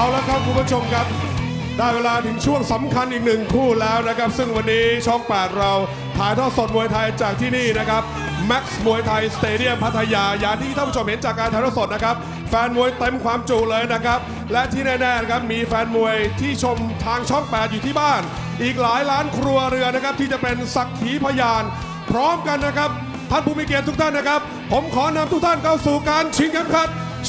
เอาละครับคุณผู้ชมครับ ได้เวลาถึงช่วงสำคัญอีกหนึ่งคู่แล้วนะครับ ซึ่งวันนี้ช่อง 8 เราถ่ายทอดสดมวยไทยจากที่นี่นะครับแม็กซ์มวยไทยสเตเดียมพัทยา อย่างที่ท่านผู้ชมเห็นจากการถ่ายทอดสดนะครับ แฟนมวยเต็มความจุเลยนะครับ และที่แน่ๆนะครับมีแฟนมวยที่ชมทางช่อง 8 อยู่ที่บ้าน อีกหลายล้านครัวเรือนนะครับที่จะเป็นสักขีพยาน พร้อมกันนะครับท่านผู้มีเกียรติทุกท่านนะครับ ผมขอนำทุกท่านเข้าสู่การชิงเข็มขัดแชมปี้ย น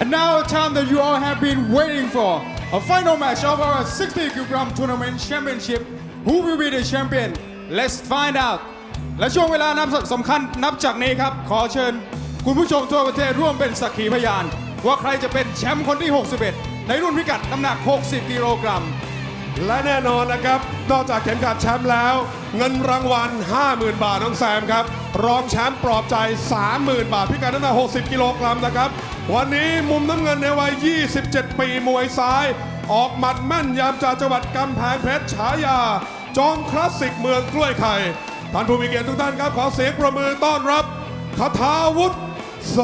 And now a time that you all have been waiting for. A final match of our 60 kilogram tournament championship. Who will be the champion? Let's find out. และช่วงเวลานับสำคัญนับจากนี้ครับ ขอเชิญ คุณผู้ชมทั่วประเทศร่วมเป็นสักขีพยาน ว่าใครจะเป็นแชมป์คนที่ 61 ในรุ่นพิกัดน้ำหนัก 60 กิโลกรัม และแน่นอนนะครับ นอกจากเข็มขัดแชมป์แล้ว เงินรางวัล 50,000 บาทน้องแซมครับ รองแชมป์ปลอบใจ 30,000 บาทพิกัดน้ำหนัก60 กิโลกรัมนะครับ วันนี้มุมน้ำเงินในวัย 27 ปีมวยซ้าย ออกหมัดแม่นยำจากจังหวัดกำแพงเพชรฉายา จอมคลาสสิกเมืองกล้วยไข่ท่านผู้มีเกียรติทุกท่านครับ ขอเสียงประมือต้อนรับคาถาวุฒิส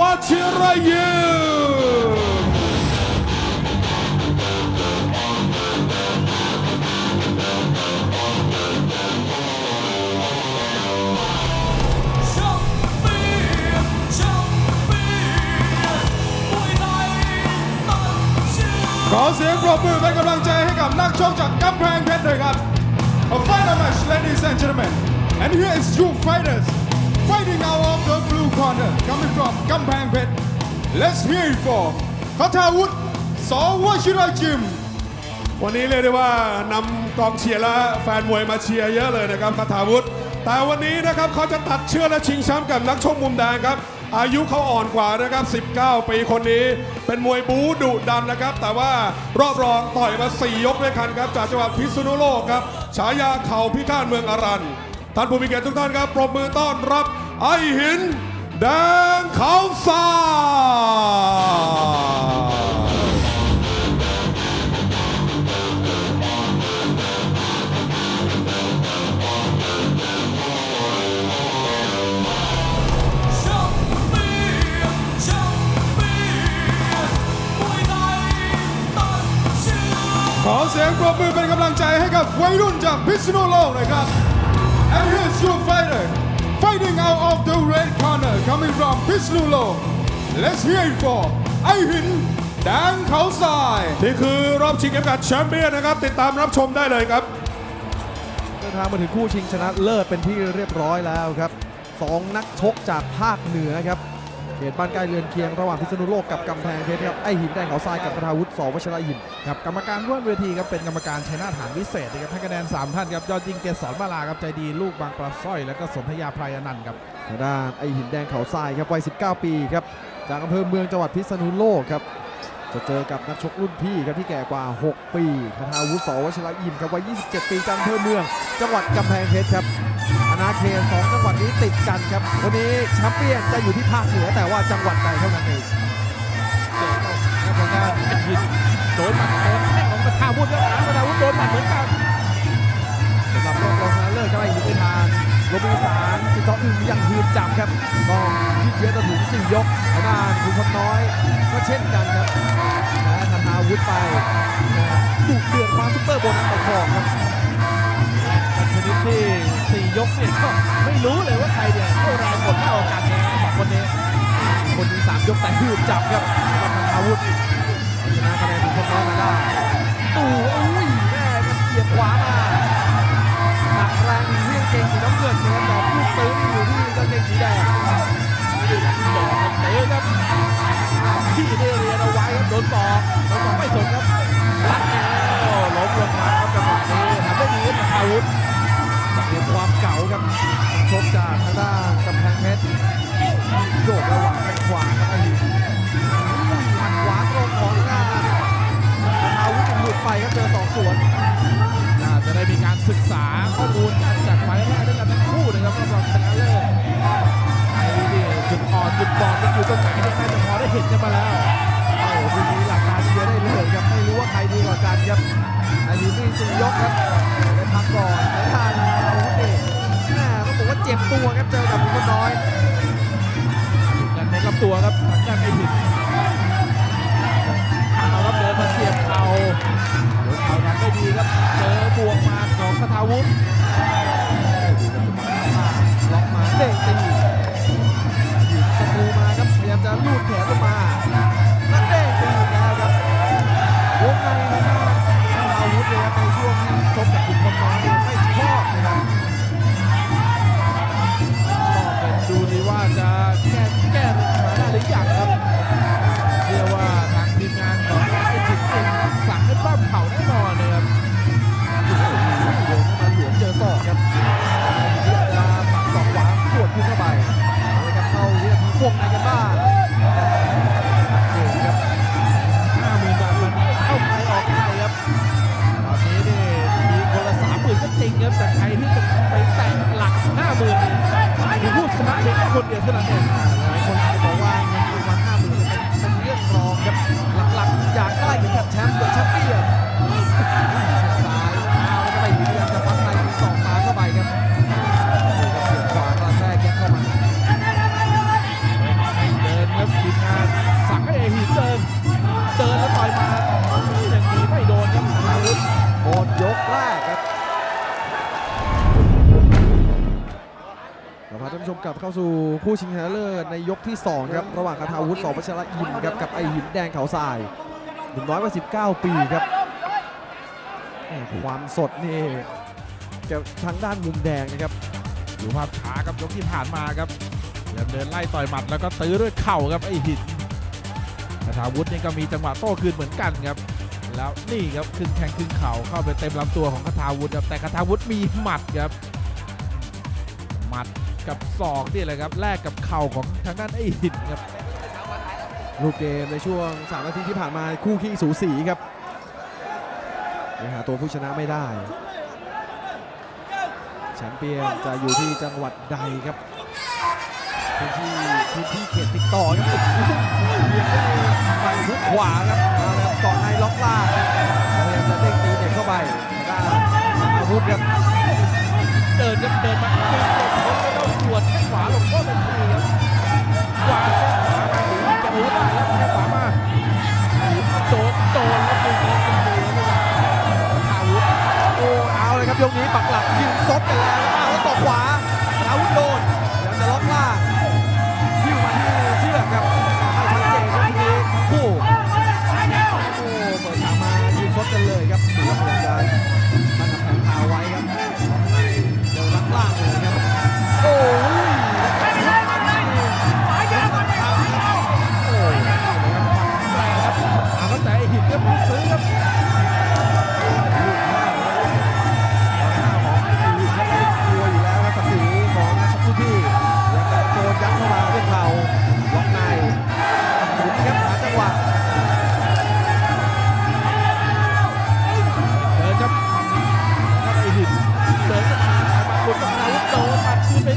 วัชิรยิม ขอเสียงปรบมือเป็นกำลังใจให้กับนักชกจากกำแพงเพชรด้วยครับ A final match ladies and gentlemen and here is two fighters fighting out of the blue corner coming from กำแพงเพชร Let's hear it for คาทาวุฒิสวชิราจิม วันนี้เรียกได้ว่านำกองเชียร์และแฟนมวยมาเชียร์เยอะเลยนะครับคาถาวุฒิแต่วันนี้นะครับเขาจะตัดเชือกและชิงแชมป์กับนักชกมุมแดงครับ อายุเขาอ่อนกว่านะครับ 19 ปีคนนี้ เป็นมวยบูดุดันนะครับ แต่ว่ารอบรองต่อยมา 4 ยกด้วยกันครับ จากจังหวัดพิษณุโลกครับ ฉายาเข่าพิฆาตเมืองอารันท่านผู้มีเกียรติทุกท่านครับปรบมือต้อนรับไอหิน แดงเขาทรา อเสียงปรบมือเป็นกำลังใจให้กับวัยรุ่นจากพิษณุโลกหน่อยครับ And here's your fighter fighting out of the red corner coming from พิษณุโลก Let's hear it for ไอหินแดงเขาทรายนี่คือรอบชิงเข็มขัดแชมเปี้ยนนะครับ ติดตามรับชมได้เลยครับ เดินทางมาถึงคู่ชิงชนะเลิศเป็นที่เรียบร้อยแล้วครับสองนักชกจากภาคเหนือครับ เขตบ้านใกล้เรือนเคียงระหว่างพิษณุโลกกับกำแพงเพชรครับไอหินแดงเขาทรายกับกระทาวุฒิสวชระยิมครับกรรมการร่วมเวทีครับเป็นกรรมการชัยนาฐานวิเศษนะครับให้คะแนน 3 ท่านครับยอดยิงเกษรมาลาครับใจดีลูกบางปลาสร้อย แล้วก็สนธยาพรอนันต์ครับทางด้านไอหินแดงเขาทรายครับวัย 19 ปีครับจากอำเภอเมืองจังหวัดพิษณุโลกครับจะเจอกับนักชกรุ่นพี่ครับที่แก่กว่า 6 ปีคาทาวุฒิสวชระยิมครับวัย 27 ปีจากอำเภอเมือง จังหวัดกำแพงเพชรครับ อาณาเขตสองจังหวัดนี้ติดกันครับ วันนี้แชมเปี้ยนจะอยู่ที่ภาคเหนือแต่ว่าจังหวัดใดเท่านั้นเองเจ๋งครับทางด้านไอ้หินโดนหมัดโดนแข้งของกระทาวุฒิแล้วนะกระทาวุฒิโดนหมัดเหมือนกันสำหรับรอบรองชนะเลิศก็ไอหินไปทางลบบุรีสารสิบสออึ่งยังหืนจับครับต้องยืดเยื้อจนถึงสี่ยกทางด้านคุณพลน้อยก็เช่นกันครับแพ้ธนาวุฒิไปดุเดือดคว้าซุปเปอร์โบนัสไปครอง ยกเนี่ยก็ไม่รู้เลยว่าใครเนี่ยเข้าแรงหมดเท่ากันนะสองคนนี้ คนที่สามยกแต่หืนจับครับสำหรับธนาวุฒิเอาชนะคะแนนคุณพลน้อยมาได้ตู่อุ้ยแม่ก็เสียบขวามาหนักแรงที่กางเกงสีน้ำเงินนะครับแต่ลูกตื้อนี่อยู่ที่กางเกงสีแดงหลอเตะครับที่ได้เรียนเอาไว้ครับโดนต่อโดนต่อไม่สนครับรัดแล้วล้มลงมาครับจังหวะนี้ทำได้ดีครับอาวุธ เรียนความเก่าครับชกจากทางด้านกำแพงเพชรโยกระหว่างแข้งขวาครับไอ้หินหมัดขวาตรงของหน้าอาวุธหลุดไปครับเจอสองสวนน่าจะได้มีการศึกษาข้อมูลกันจากไฟแรกด้วยกันทั้งคู่นะครับรอบรองชนะเลิศไอ้นี่จุดอ่อนจุดบอดมันอยู่ตรงไหนเนี่ยน่าจะพอได้เห็นกันมาแล้วโอ้โหทีนี้หลักตา เชียร์ได้เลยครับไม่รู้ว่าใครดีกว่ากันครับไอ้หินนี่สี่ยกครับได้พักก่อนทางด้านอาวุธนี่แม่ต้องบอกว่าเจ็บตัวครับเจอกับคุณน้อยในลำตัวครับทางด้านไอ้หินเอาครับเดินมาเสียบเข่าโดนเข่าทำได้ดีครับเจอบวกมาของคาทาวุฒิล็อกมาเด้งตีหยิบสกรูมาครับพยายามจะลูดแขนลงมา เข้าสู่คู่ชิงชนะเลิศในยกที่ 2 ครับ ระหว่างคาทาวุฒิสอวัชระยิมครับกับไอหินแดงเขาทรายหนุ่มน้อยวัย19 ปีครับ ความสดนี่กับทางด้านมุมแดงนะครับดูภาพช้าครับยกที่ผ่านมาครับพยายามเดินไล่ต่อยหมัดแล้วก็ตื้อด้วยเข่าครับไอหินคาถาวุฒินี่ก็มีจังหวะโต้คืนเหมือนกันครับ แล้วนี่ครับขึ้นแทงขึ้นเข่าเข้าไปเต็มลำตัวของคาถาวุฒิครับแต่คาถาวุฒิมีหมัดครับ กับศอกนี่แหละครับแลกกับเข่าของทางด้านไอหินครับรูปเกมในช่วง 3 นาทีที่ผ่านมาคู่ขี้สูสีครับยังหาตัวผู้ชนะไม่ได้แชมเปี้ยนจะอยู่ที่จังหวัดใดครับพื้นที่พื้นที่เขตติดต่อครับเบียดได้ไปหุกขวาครับเอาละครับเกาะในล็อกล่างพยายามจะเด้งตีเด็กเข้าไปทางด้านอาวุธครับ เดินครับเดินมาเดินเดินแล้วก็ต้องหัวดแข้งขวาลงโทษทันทีครับวางแข้งขวามาถึงจะรู้ได้ครับแข้งขวามาโดนโดนแล้วดึงแล้วดึงแล้วอาวุธโอ้เอาเลยครับยกนี้ปักหลักยืนซดกันแล้วอ้าวแล้วศอขวาอาวุธโดนยายามจะล็อกล่างยิ้วมาที่เชือกครับ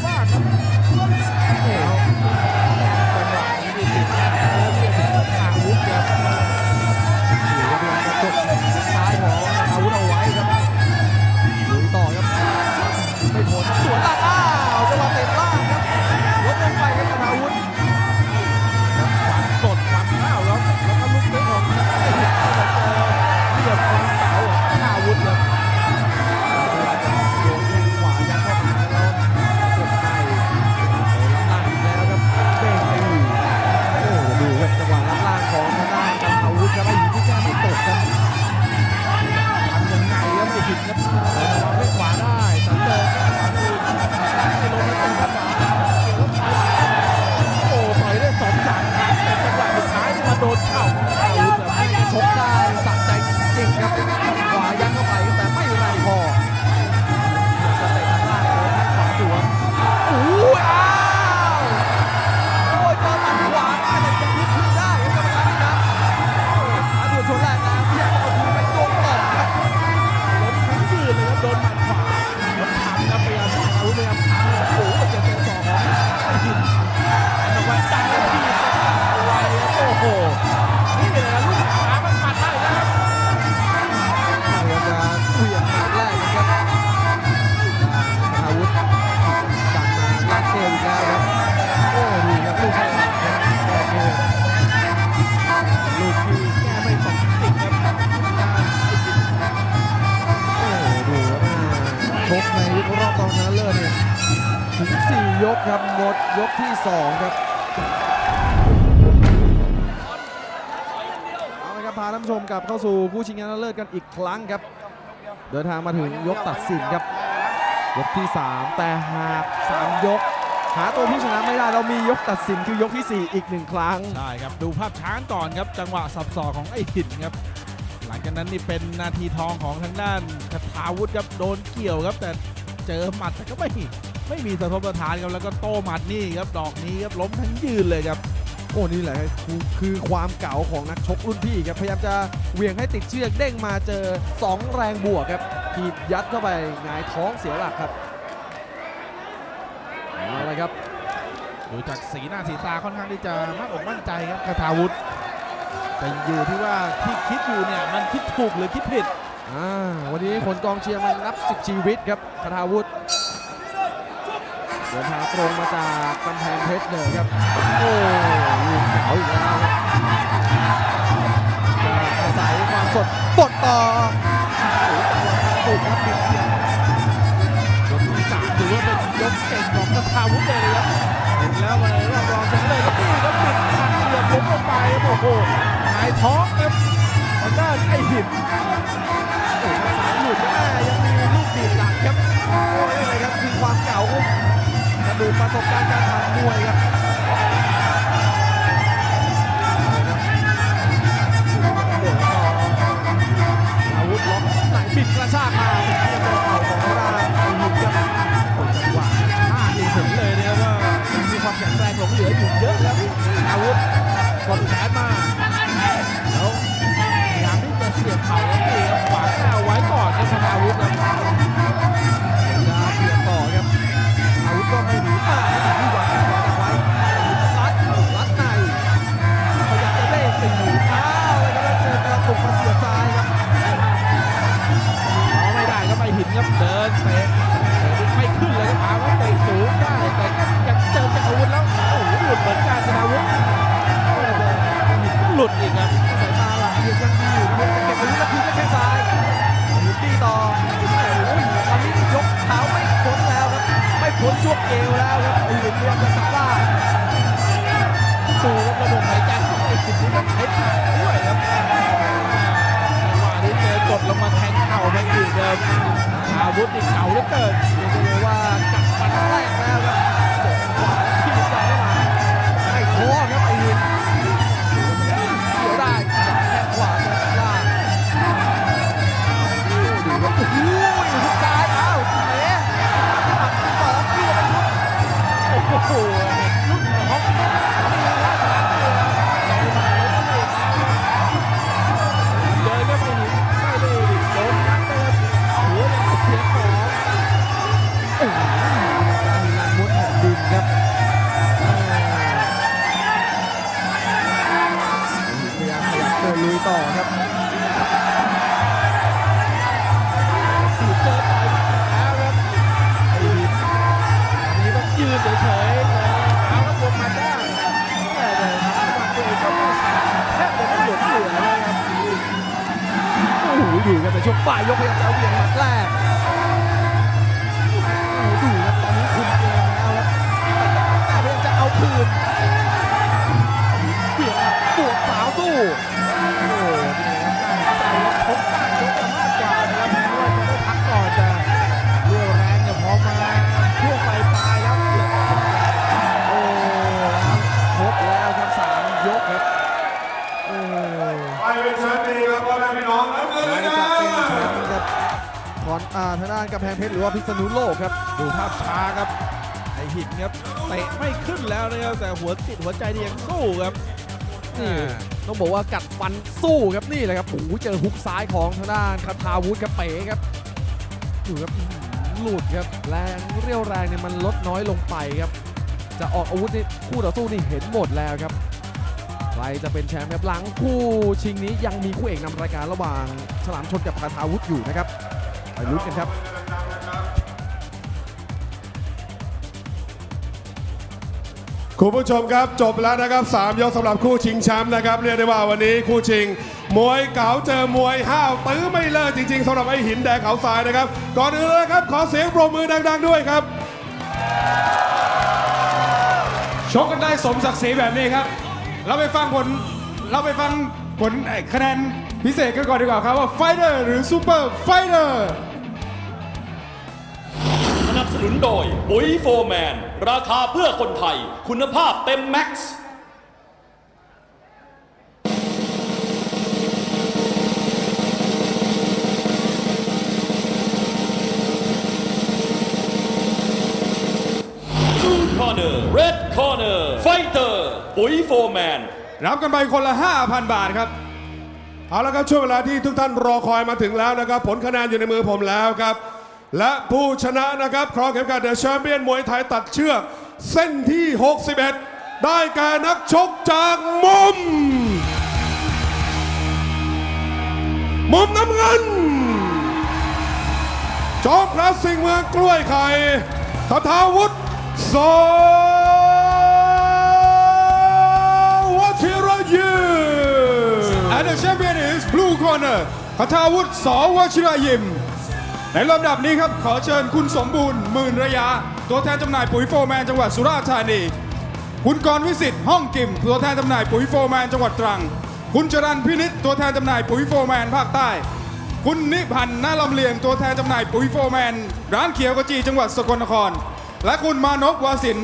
ปัด ยกครับหมดยกที่2ครับเอาละครับพาท่านผู้ชมกลับเข้าสู่ผู้ชิงชนะเลิศกันอีกครั้งครับ เดินทางมาถึงยกตัดสินครับ ยกที่ 3 แต่หาก3ยก หาตัวผู้ชนะไม่ได้เรามียกตัดสินคือยกทีสี่4 อีกหนึ่งครั้ง ใช่ครับ ดูภาพช้าก่อนครับ จังหวะสับสอกของไอ้หินครับ หลังจากนั้นนี่เป็นนาทีทองของทางด้านคาทาวุธครับโดนเกี่ยวครับแต่เจอหมัดแต่ก็ไม่ ไม่มีสะทกสะท้านครับแล้วก็โต้หมัดนี่ครับดอกนี้ครับล้มทั้งยืนเลยครับ โอ้นี่แหละคือคือความเก๋าของนักชกรุ่นพี่ครับพยายามจะเหวี่ยงให้ติดเชือกเด้งมาเจอ 2 แรงบวกครับถีบยัดเข้าไปหงายท้องเสียหลักครับเอาละครับดูจากสีหน้าสีตาค่อนข้างที่จะมั่นอกมั่นใจครับคาทาวุธแต่อยู่ที่ว่าที่คิดอยู่เนี่ยมันคิดถูกหรือคิดผิดอ่าวันนี้คนกองเชียร์มันนับสิบชีวิตครับคาทาวุธ เดินทางตรงมาจากกำแพงเพชรเลยครับ โอ้ลูกเก๋าอีกแล้วครับจะอาศัยความสดบดต่อโอ้โหจังหวะตุกครับปิดเสียงยกที่สามถือว่าเป็นยกเก่งของคาทาวุธเลยนะครับเห็นแล้วเลยรอบรองชนะเลยครับนี่ครับปิดทางเหลี่ยมล้มลงไปโอ้โหหงายท้องครับทางด้านไอ้หินโอ้โหสามหลุดแม่ยังมีลูกดีดหลังครับโอ้ยนี่เลยครับคือความเก่ากระ ดูประสบการณ์การผ่านมวยครับ อาวุธนี่เก่าเหลือเกินเรียกได้เลยว่ากัดฟันแรกแล้วครับ รหรือว่าพิษณุโลกครับ ดูภาพช้าครับไอหินครับเตะไม่ขึ้นแล้วนะครับแต่หัวจิตหัวใจนี่ยังสู้ครับนี่อ่าต้องบอกว่ากัดฟันสู้ครับนี่แหละครับโอ้โหเจอฮุกซ้ายของทางด้านคาทาวุธครับเป๋ครับดูครับอื้อหือหลุดครับแรงเรียวแรงเนี่ยมันลดน้อยลงไปครับ จะออกอาวุธนี่คู่ต่อสู้นี่เห็นหมดแล้วครับใครจะเป็นแชมป์ครับหลังคู่ชิงนี้ยังมีคู่เอกนำรายการระหว่างฉลามชนกับคาทาวุธอยู่นะครับไปลุ้นกันครับ คุณผู้ชมครับจบแล้วนะครับ 3 ยกสำหรับคู่ชิงแชมป์นะครับ เรียกได้ว่าวันนี้คู่ชิง มวยเก๋าเจอมวยห้าวตื้อไม่เลิกจริงๆสำหรับไอ้หินแดงเขาทรายนะครับ ก่อนอื่นเลยครับ ขอเสียงปรบมือดังๆด้วยครับ ชกกันได้สมศักดิ์ศรีแบบนี้ครับ เราไปฟังผลเราไปฟังผลคะแนนพิเศษกันก่อนดีกว่าครับว่าไฟเตอร์หรือซูเปอร์ไฟเตอร์ นับสนุนโดยปุ๋ยโฟร์แมน ราคาเพื่อคนไทย คุณภาพเต็มแม็กซ์ Blue Corner Red Corner Fighter ปุ๋ยโฟร์แมน รับกันไปคนละ 5,000 บาทครับ เอาละครับช่วงเวลาที่ทุกท่านรอคอยมาถึงแล้วนะครับ ผลคะแนนอยู่ในมือผมแล้วครับ และผู้ชนะนะครับครองเข็มขัดเดอะแชมเปี้ยนมวยไทยตัดเชือก เส้นที่ 61 ได้แก่นักชกจากมุม มุมน้ำเงิน จอมพระสิงห์เมืองกล้วยไข่คทาวุฒิสวัชิรยืน And the champion is Blue Corner คทาวุฒิสวชิรยิม ในลำดับนี้ครับ ขอเชิญคุณสมบูรณ์หมื่นระยะ ตัวแทนจำหน่ายปุ๋ยโฟร์แมนจังหวัดสุราษฎร์ธานี คุณกรณ์วิสิทธิ์ห้องกิม ตัวแทนจำหน่ายปุ๋ยโฟร์แมนจังหวัดตรัง คุณจรันพินิษตัวแทนจำหน่ายปุ๋ยโฟร์แมนภาคใต้ คุณนิพันธ์นาลำเลียงตัวแทนจำหน่ายปุ๋ยโฟร์แมนร้านเขียวกจีจังหวัดสกลนคร และคุณมานพวาสิน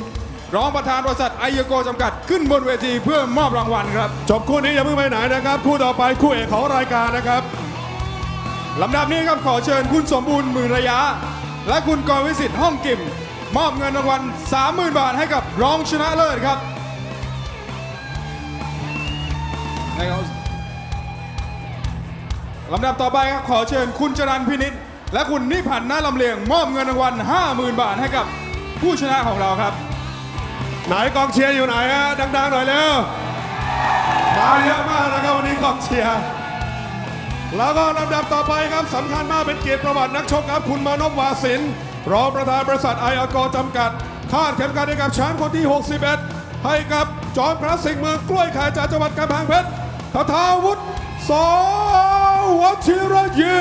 รองประธานบริษัทไอเยโกจำกัดขึ้นบนเวทีเพื่อมอบรางวัลครับ จบคู่นี้อย่าเพิ่งไปไหนนะครับ คู่ต่อไปคู่เอกของรายการนะครับ ลำดับนี้ครับขอเชิญคุณสมบูรณ์มื่นระยะ และคุณกรวิสิทธิ์ห้องกิม มอบเงินรางวัล30,000 บาทให้กับรองชนะเลิศครับลำดับต่อไปครับขอเชิญคุณจรันพินิษและคุณนิพันธ์นาลำเลียง มอบเงินรางวัล50,000 บาทให้กับผู้ชนะของเราครับ ไหนกองเชียร์อยู่ไหนฮะดังๆหน่อยเร็วมาเยอะมากนะครับวันนี้กองเชียร์ แล้วก็ลำดับต่อไปครับสำคัญมากเป็นเกียรติประวัตินักชกครับ คุณมานพวาสินรองประธานบริษัทไออากจำกัดคาดเข็มขัดให้กับแชมป์คนที่ 61 ให้กับจอมพระสิงห์เมืองกล้วยไข่จากจังหวัดกำแพงเพชรทาทาวุฒิสวัชิรยื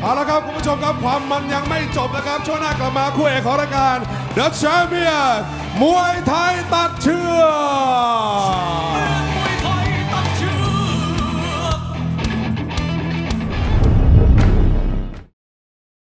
เอาละครับคุณผู้ชมครับความมันยังไม่จบนะครับ ช่วงหน้ากลับมาคู่เอกของรายการ The Champion มวยไทยตัดเชือก